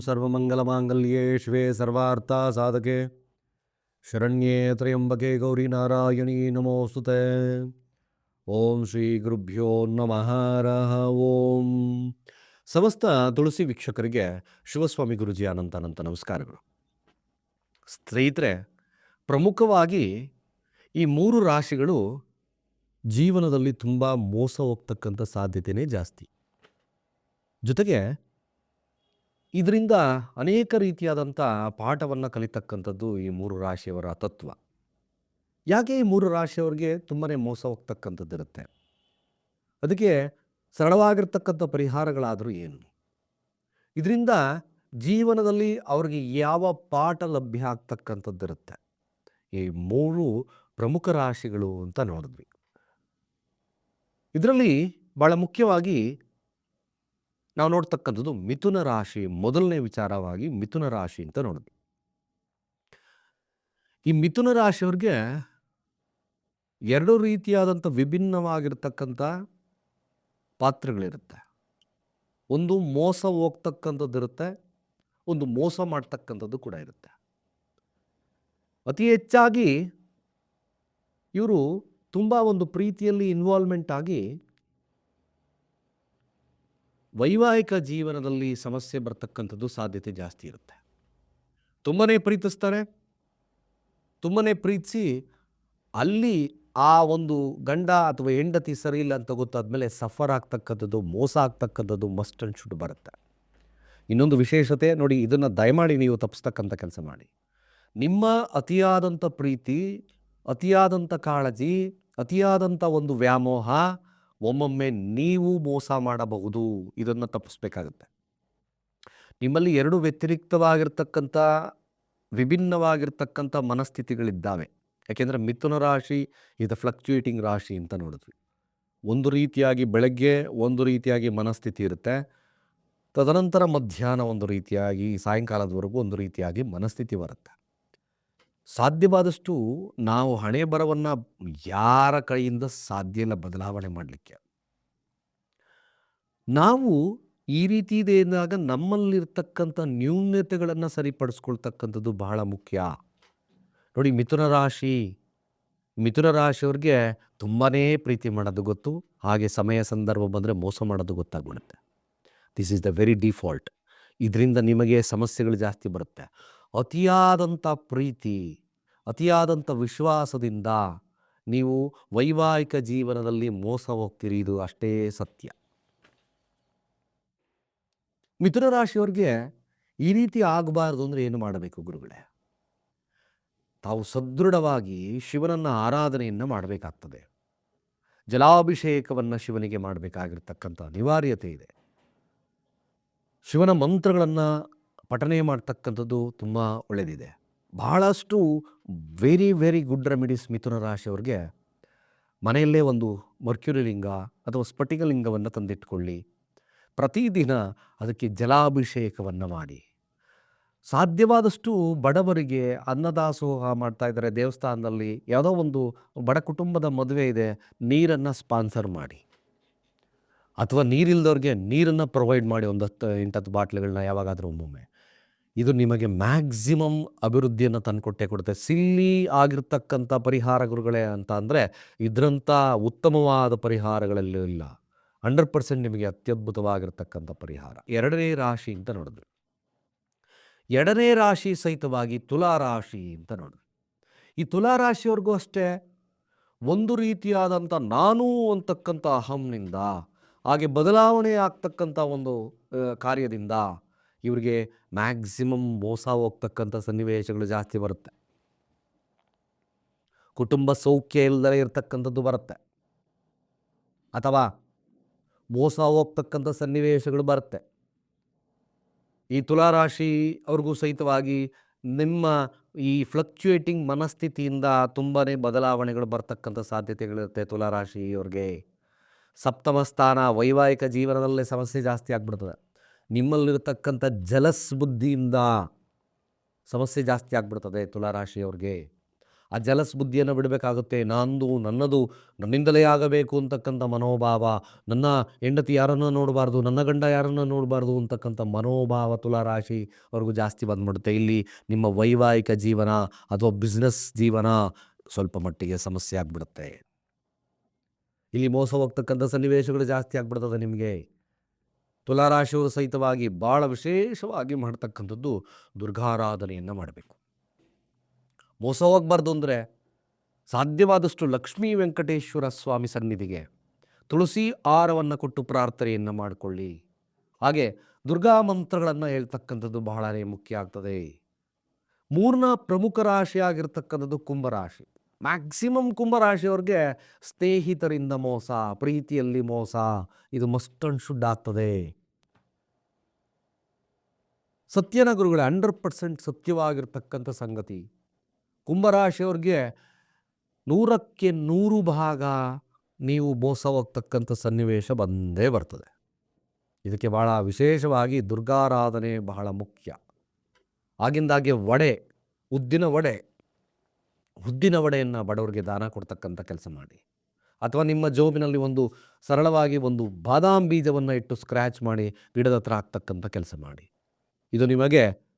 ಸರ್ವಮಂಗಲಮಾಂಗಲ್ಯೇ ಶಿವೆ ಸರ್ವಾರ್ಥ ಸಾಧಕೆ. ಶರಣ್ಯೇ ತ್ರಯಂಬಕೆ ಗೌರಿ ನಾರಾಯಣಿ ನಮೋಸ್ತುತೆ. ಓಂ ಶ್ರೀ ಗುರುಭ್ಯೋ ನಮಃ. ಓಂ. ಸಮಸ್ತ ತುಳಸಿ ವೀಕ್ಷಕರಿಗೆ ಶಿವಸ್ವಾಮಿ ಗುರುಜಿ ಅನಂತ ಅನಂತ ನಮಸ್ಕಾರಗಳು. ಸ್ನೇಹಿತರೆ, ಪ್ರಮುಖವಾಗಿ ಈ ಮೂರು ರಾಶಿಗಳು ಜೀವನದಲ್ಲಿ ತುಂಬ ಮೋಸ ಹೋಗ್ತಕ್ಕಂಥ ಸಾಧ್ಯತೆಯೇ ಜಾಸ್ತಿ. ಜೊತೆಗೆ ಇದರಿಂದ ಅನೇಕ ರೀತಿಯಾದಂಥ ಪಾಠವನ್ನು ಕಲಿತಕ್ಕಂಥದ್ದು ಈ ಮೂರು ರಾಶಿಯವರ ತತ್ವ. ಯಾಕೆ ಈ ಮೂರು ರಾಶಿಯವರಿಗೆ ತುಂಬಾ ಮೋಸ ಹೋಗ್ತಕ್ಕಂಥದ್ದಿರುತ್ತೆ? ಅದಕ್ಕೆ ಸರಳವಾಗಿರ್ತಕ್ಕಂಥ ಪರಿಹಾರಗಳಾದರೂ ಏನು? ಇದರಿಂದ ಜೀವನದಲ್ಲಿ ಅವ್ರಿಗೆ ಯಾವ ಪಾಠ ಲಭ್ಯ ಆಗ್ತಕ್ಕಂಥದ್ದಿರುತ್ತೆ? ಈ ಮೂರು ಪ್ರಮುಖ ರಾಶಿಗಳು ಅಂತ ನೋಡಿದ್ವಿ. ಇದರಲ್ಲಿ ಭಾಳ ಮುಖ್ಯವಾಗಿ ನಾವು ನೋಡ್ತಕ್ಕಂಥದ್ದು ಮಿಥುನ ರಾಶಿ ಮೊದಲನೇ ವಿಚಾರವಾಗಿ ಮಿಥುನ ರಾಶಿ ಅಂತ ನೋಡಿದ್ವಿ ಈ ಮಿಥುನ ರಾಶಿಯವ್ರಿಗೆ ಎರಡು ರೀತಿಯಾದಂಥ ವಿಭಿನ್ನವಾಗಿರ್ತಕ್ಕಂಥ ಪಾತ್ರಗಳಿರುತ್ತೆ. ಒಂದು ಮೋಸ ಹೋಗ್ತಕ್ಕಂಥದ್ದು ಇರುತ್ತೆ ಒಂದು ಮೋಸ ಮಾಡ್ತಕ್ಕಂಥದ್ದು ಕೂಡ ಇರುತ್ತೆ. ಅತಿ ಹೆಚ್ಚಾಗಿ ಇವರು ತುಂಬ ಒಂದು ಪ್ರೀತಿಯಲ್ಲಿ ಇನ್ವಾಲ್ವ್ಮೆಂಟ್ ಆಗಿ ವೈವಾಹಿಕ ಜೀವನದಲ್ಲಿ ಸಮಸ್ಯೆ ಬರ್ತಕ್ಕಂಥದ್ದು ಸಾಧ್ಯತೆ ಜಾಸ್ತಿ ಇರುತ್ತೆ. ತುಂಬಾ ಪ್ರೀತಿಸ್ತಾರೆ. ತುಂಬಾ ಪ್ರೀತಿಸಿ ಅಲ್ಲಿ ಆ ಒಂದು ಗಂಡ ಅಥವಾ ಹೆಂಡತಿ ಸರಿ ಇಲ್ಲ ಅಂತ ಗೊತ್ತಾದ್ಮೇಲೆ ಸಫರ್ ಆಗ್ತಕ್ಕಂಥದ್ದು, ಮೋಸ ಆಗ್ತಕ್ಕಂಥದ್ದು ಮಸ್ಟ್ ಅಂಡ್ ಶುಡ್ ಬರುತ್ತೆ. ಇನ್ನೊಂದು ವಿಶೇಷತೆ ನೋಡಿ, ಇದನ್ನು ದಯಮಾಡಿ ನೀವು ತಪ್ಪಿಸ್ತಕ್ಕಂಥ ಕೆಲಸ ಮಾಡಿ. ನಿಮ್ಮ ಅತಿಯಾದಂಥ ಪ್ರೀತಿ, ಅತಿಯಾದಂಥ ಕಾಳಜಿ, ಅತಿಯಾದಂಥ ಒಂದು ವ್ಯಾಮೋಹ ಒಮ್ಮೊಮ್ಮೆ ನೀವು ಮೋಸ ಮಾಡಬಹುದು, ಇದನ್ನು ತಪ್ಪಿಸ್ಬೇಕಾಗತ್ತೆ. ನಿಮ್ಮಲ್ಲಿ ಎರಡು ವ್ಯತಿರಿಕ್ತವಾಗಿರ್ತಕ್ಕಂಥ, ವಿಭಿನ್ನವಾಗಿರ್ತಕ್ಕಂಥ ಮನಸ್ಥಿತಿಗಳಿದ್ದಾವೆ. ಯಾಕೆಂದರೆ ಮಿಥುನ ರಾಶಿ ಇದು ಫ್ಲಕ್ಚುಯೇಟಿಂಗ್ ರಾಶಿ ಅಂತ ನೋಡಿದ್ವಿ. ಒಂದು ರೀತಿಯಾಗಿ ಬೆಳಗ್ಗೆ ಒಂದು ರೀತಿಯಾಗಿ ಮನಸ್ಥಿತಿ ಇರುತ್ತೆ. ತದನಂತರ ಮಧ್ಯಾಹ್ನ ಒಂದು ರೀತಿಯಾಗಿ, ಸಾಯಂಕಾಲದವರೆಗೂ ಒಂದು ರೀತಿಯಾಗಿ ಮನಸ್ಥಿತಿ ಬರುತ್ತೆ. ಸಾಧ್ಯವಾದಷ್ಟು ನಾವು ಹಣೆ ಬರವನ್ನು ಯಾರ ಕೈಯಿಂದ ಸಾಧ್ಯ ಇಲ್ಲ ಬದಲಾವಣೆ ಮಾಡಲಿಕ್ಕೆ? ನಾವು ಈ ರೀತಿ ಇದೆ ಎಂದಾಗ ನಮ್ಮಲ್ಲಿರ್ತಕ್ಕಂಥ ನ್ಯೂನ್ಯತೆಗಳನ್ನು ಸರಿಪಡಿಸ್ಕೊಳ್ತಕ್ಕಂಥದ್ದು ಬಹಳ ಮುಖ್ಯ. ನೋಡಿ, ಮಿಥುನ ರಾಶಿ, ಮಿಥುನ ರಾಶಿಯವ್ರಿಗೆ ತುಂಬಾ ಪ್ರೀತಿ ಮಾಡೋದು ಗೊತ್ತು, ಹಾಗೆ ಸಮಯ ಸಂದರ್ಭ ಬಂದರೆ ಮೋಸ ಮಾಡೋದು ಗೊತ್ತಾಗ್ಬಿಡುತ್ತೆ. This is the very default ಇದರಿಂದ ನಿಮಗೆ ಸಮಸ್ಯೆಗಳು ಜಾಸ್ತಿ ಬರುತ್ತೆ. ಅತಿಯಾದಂಥ ಪ್ರೀತಿ, ಅತಿಯಾದಂಥ ವಿಶ್ವಾಸದಿಂದ ನೀವು ವೈವಾಹಿಕ ಜೀವನದಲ್ಲಿ ಮೋಸ ಹೋಗ್ತೀರಿ. ಇದು ಅಷ್ಟೇ ಸತ್ಯ. ಮಿಥುನ ರಾಶಿಯವ್ರಿಗೆ ಈ ರೀತಿ ಆಗಬಾರ್ದು ಅಂದರೆ ಏನು ಮಾಡಬೇಕು ಗುರುಗಳೇ? ತಾವು ಸದೃಢವಾಗಿ ಶಿವನನ್ನು ಆರಾಧನೆಯನ್ನು ಮಾಡಬೇಕಾಗ್ತದೆ. ಜಲಾಭಿಷೇಕವನ್ನು ಶಿವನಿಗೆ ಮಾಡಬೇಕಾಗಿರ್ತಕ್ಕಂಥ ಅನಿವಾರ್ಯತೆ ಇದೆ. ಶಿವನ ಮಂತ್ರಗಳನ್ನು ಪಠನೆ ಮಾಡ್ತಕ್ಕಂಥದ್ದು ತುಂಬ ಒಳ್ಳೆಯದಿದೆ ಬಹಳಷ್ಟು ವೆರಿ ವೆರಿ ಗುಡ್ ರೆಮಿಡೀಸ್ ಮಿಥುನ ರಾಶಿಯವ್ರಿಗೆ ಮನೆಯಲ್ಲೇ ಒಂದು ಮರ್ಕ್ಯುರಿ ಲಿಂಗ ಅಥವಾ ಸ್ಫಟಿಕ ಲಿಂಗವನ್ನು ತಂದಿಟ್ಕೊಳ್ಳಿ. ಪ್ರತಿದಿನ ಅದಕ್ಕೆ ಜಲಾಭಿಷೇಕವನ್ನು ಮಾಡಿ. ಸಾಧ್ಯವಾದಷ್ಟು ಬಡವರಿಗೆ ಅನ್ನದಾಸೋಹ ಮಾಡ್ತಾ ಇದ್ದಾರೆ ದೇವಸ್ಥಾನದಲ್ಲಿ. ಯಾವುದೋ ಒಂದು ಬಡ ಕುಟುಂಬದ ಮದುವೆ ಇದೆ, ನೀರನ್ನು ಸ್ಪಾನ್ಸರ್ ಮಾಡಿ. ಅಥವಾ ನೀರಿಲ್ದವ್ರಿಗೆ ನೀರನ್ನು ಪ್ರೊವೈಡ್ ಮಾಡಿ ಒಂದು ಹತ್ತು, ಎಂಟತ್ತು ಬಾಟ್ಲುಗಳನ್ನ ಯಾವಾಗಾದರೂ ಒಮ್ಮೊಮ್ಮೆ. ಇದು ನಿಮಗೆ ಮ್ಯಾಕ್ಸಿಮಮ್ ಅಭಿವೃದ್ಧಿಯನ್ನು ತಂದುಕೊಟ್ಟೆ ಕೊಡುತ್ತೆ. ಸಿಲ್ಲಿ ಆಗಿರ್ತಕ್ಕಂಥ ಪರಿಹಾರ ಗುರುಗಳೇ ಅಂತ ಅಂದರೆ ಇದರಂಥ ಉತ್ತಮವಾದ ಪರಿಹಾರಗಳಲ್ಲಿ ಇಲ್ಲ. ಹಂಡ್ರೆಡ್ ಪರ್ಸೆಂಟ್ ನಿಮಗೆ ಅತ್ಯದ್ಭುತವಾಗಿರ್ತಕ್ಕಂಥ ಪರಿಹಾರ. ಎರಡನೇ ರಾಶಿ ಅಂತ ನೋಡಿದ್ವಿ. ಎರಡನೇ ರಾಶಿ ಸಹಿತವಾಗಿ ತುಲಾ ರಾಶಿ ಅಂತ ನೋಡಿದ್ವಿ. ಈ ತುಲಾ ರಾಶಿಯವ್ರಿಗೂ ಅಷ್ಟೇ ಒಂದು ರೀತಿಯಾದಂಥ ನಾನು ಅಂತಕ್ಕಂಥ ಅಹಂನಿಂದ, ಹಾಗೆ ಬದಲಾವಣೆ ಆಗ್ತಕ್ಕಂಥ ಒಂದು ಕಾರ್ಯದಿಂದ ಇವರಿಗೆ ಮ್ಯಾಕ್ಸಿಮಮ್ ಮೋಸ ಹೋಗ್ತಕ್ಕಂಥ ಸನ್ನಿವೇಶಗಳು ಜಾಸ್ತಿ ಬರುತ್ತೆ. ಕುಟುಂಬ ಸೌಖ್ಯ ಇಲ್ಲದೆ ಇರತಕ್ಕಂಥದ್ದು ಬರುತ್ತೆ. ಅಥವಾ ಮೋಸ ಹೋಗ್ತಕ್ಕಂಥ ಸನ್ನಿವೇಶಗಳು ಬರುತ್ತೆ. ಈ ತುಲಾರಾಶಿ ಅವ್ರಿಗೂ ಸಹಿತವಾಗಿ ನಿಮ್ಮ ಈ ಫ್ಲಕ್ಚುಯೇಟಿಂಗ್ ಮನಸ್ಥಿತಿಯಿಂದ ತುಂಬಾ ಬದಲಾವಣೆಗಳು ಬರ್ತಕ್ಕಂಥ ಸಾಧ್ಯತೆಗಳಿರುತ್ತೆ ತುಲಾರಾಶಿಯವ್ರಿಗೆ ಸಪ್ತಮ ಸ್ಥಾನ ವೈವಾಹಿಕ ಜೀವನದಲ್ಲೇ ಸಮಸ್ಯೆ ಜಾಸ್ತಿ ಆಗ್ಬಿಡ್ತದೆ. ನಿಮ್ಮಲ್ಲಿರತಕ್ಕಂಥ ಜಲಸ್ ಬುದ್ಧಿಯಿಂದ ಸಮಸ್ಯೆ ಜಾಸ್ತಿ ಆಗ್ಬಿಡ್ತದೆ ತುಲಾರಾಶಿಯವ್ರಿಗೆ. ಆ ಜಲಸ್ ಬುದ್ಧಿಯನ್ನು ಬಿಡಬೇಕಾಗುತ್ತೆ, ನಂದು, ನನ್ನದು, ನನ್ನಿಂದಲೇ ಆಗಬೇಕು ಅಂತಕ್ಕಂಥ ಮನೋಭಾವ, ನನ್ನ ಹೆಂಡತಿ ಯಾರನ್ನು ನೋಡಬಾರ್ದು, ನನ್ನ ಗಂಡ ಯಾರನ್ನು ನೋಡಬಾರ್ದು ಅಂತಕ್ಕಂಥ ಮನೋಭಾವ ತುಲಾರಾಶಿ ಅವ್ರಿಗೂ ಜಾಸ್ತಿ ಬಂದ್ಬಿಡುತ್ತೆ. ಇಲ್ಲಿ ನಿಮ್ಮ ವೈವಾಹಿಕ ಜೀವನ ಅಥವಾ ಬಿಸ್ನೆಸ್ ಜೀವನ ಸ್ವಲ್ಪ ಮಟ್ಟಿಗೆ ಸಮಸ್ಯೆ ಆಗಿಬಿಡುತ್ತೆ. ಇಲ್ಲಿ ಮೋಸ ಹೋಗ್ತಕ್ಕಂಥ ಸನ್ನಿವೇಶಗಳು ಜಾಸ್ತಿ ಆಗ್ಬಿಡ್ತದೆ ನಿಮಗೆ. ತುಲಾರಾಶಿಯವರು ಸಹಿತವಾಗಿ ಭಾಳ ವಿಶೇಷವಾಗಿ ಮಾಡ್ತಕ್ಕಂಥದ್ದು ದುರ್ಗಾರಾಧನೆಯನ್ನು ಮಾಡಬೇಕು. ಮೋಸ ಹೋಗಬಾರ್ದು ಅಂದರೆ ಸಾಧ್ಯವಾದಷ್ಟು ಲಕ್ಷ್ಮೀ ವೆಂಕಟೇಶ್ವರ ಸ್ವಾಮಿ ಸನ್ನಿಧಿಗೆ ತುಳಸಿ ಆಹಾರವನ್ನು ಕೊಟ್ಟು ಪ್ರಾರ್ಥನೆಯನ್ನು ಮಾಡಿಕೊಳ್ಳಿ. ಹಾಗೆ ದುರ್ಗಾ ಮಂತ್ರಗಳನ್ನು ಹೇಳ್ತಕ್ಕಂಥದ್ದು ಬಹಳನೇ ಮುಖ್ಯ ಆಗ್ತದೆ. ಮೂರನ ಪ್ರಮುಖ ರಾಶಿಯಾಗಿರ್ತಕ್ಕಂಥದ್ದು ಕುಂಭರಾಶಿ ಮ್ಯಾಕ್ಸಿಮಮ್ ಕುಂಭರಾಶಿಯವ್ರಿಗೆ ಸ್ನೇಹಿತರಿಂದ ಮೋಸ, ಪ್ರೀತಿಯಲ್ಲಿ ಮೋಸ, ಇದು ಮಸ್ಟ್ ಅಂಡ್ ಶುಡ್ ಆಗ್ತದೆ. ಸತ್ಯನ ಗುರುಗಳೇ, ಹಂಡ್ರೆಡ್ ಪರ್ಸೆಂಟ್ ಸತ್ಯವಾಗಿರ್ತಕ್ಕಂಥ ಸಂಗತಿ. ಕುಂಭರಾಶಿಯವ್ರಿಗೆ ನೂರಕ್ಕೆ ನೂರು ಭಾಗ ನೀವು ಮೋಸ ಹೋಗ್ತಕ್ಕಂಥ ಸನ್ನಿವೇಶ ಬಂದೇ ಬರ್ತದೆ. ಇದಕ್ಕೆ ಭಾಳ ವಿಶೇಷವಾಗಿ ದುರ್ಗಾರಾಧನೆ ಬಹಳ ಮುಖ್ಯ. ಆಗಿಂದಾಗೆ ವಡೆ, ಉದ್ದಿನ ವಡೆ ಉದ್ದಿನ ವಡೆಯನ್ನು ಬಡವರಿಗೆ ದಾನ ಕೊಡ್ತಕ್ಕಂಥ ಕೆಲಸ ಮಾಡಿ. ಅಥವಾ ನಿಮ್ಮ ಜೋಬಿನಲ್ಲಿ ಒಂದು ಸರಳವಾಗಿ ಒಂದು ಬಾದಾಮ್ ಬೀಜವನ್ನು ಇಟ್ಟು ಸ್ಕ್ರ್ಯಾಚ್ ಮಾಡಿ ಗಿಡದ ಹತ್ರ ಕೆಲಸ ಮಾಡಿ. ಇದು ನಿಮಗೆ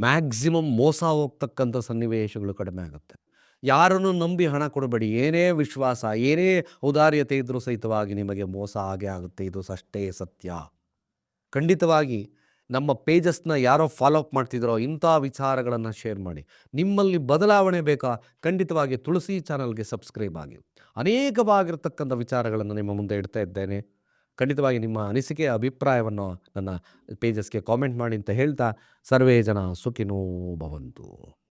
ಮ್ಯಾಕ್ಸಿಮಮ್ ಮೋಸ ಹೋಗ್ತಕ್ಕಂಥ ಸನ್ನಿವೇಶಗಳು ಕಡಿಮೆ ಆಗುತ್ತೆ. ಯಾರನ್ನು ನಂಬಿ ಹಣ ಕೊಡಬೇಡಿ. ಏನೇ ವಿಶ್ವಾಸ, ಏನೇ ಔದಾರ್ಯತೆ ಇದ್ದರೂ ಸಹಿತವಾಗಿ ನಿಮಗೆ ಮೋಸ ಆಗೇ ಆಗುತ್ತೆ. ಇದು ಅಷ್ಟೇ ಸತ್ಯ. ಖಂಡಿತವಾಗಿ ನಮ್ಮ ಪೇಜಸ್ನ ಯಾರೋ ಫಾಲೋ ಅಪ್ ಮಾಡ್ತಿದ್ರೋ ಇಂಥ ವಿಚಾರಗಳನ್ನು ಶೇರ್ ಮಾಡಿ. ನಿಮ್ಮಲ್ಲಿ ಬದಲಾವಣೆ ಬೇಕಾ? ಖಂಡಿತವಾಗಿ ತುಳಸಿ ಚಾನಲ್ಗೆ ಸಬ್ಸ್ಕ್ರೈಬ್ ಆಗಿ. ಅನೇಕವಾಗಿರ್ತಕ್ಕಂಥ ವಿಚಾರಗಳನ್ನು ನಿಮ್ಮ ಮುಂದೆ ಇಡ್ತಾ ಇದ್ದೇನೆ. ಖಂಡಿತವಾಗಿ ನಿಮ್ಮ ಅನಿಸಿಕೆ, ಅಭಿಪ್ರಾಯವನ್ನು ನನ್ನ ಪೇಜಸ್ಗೆ ಕಾಮೆಂಟ್ ಮಾಡಿ ಅಂತ ಹೇಳ್ತಾ, ಸರ್ವೇ ಜನ ಸುಖಿನೋ ಭವಂತು.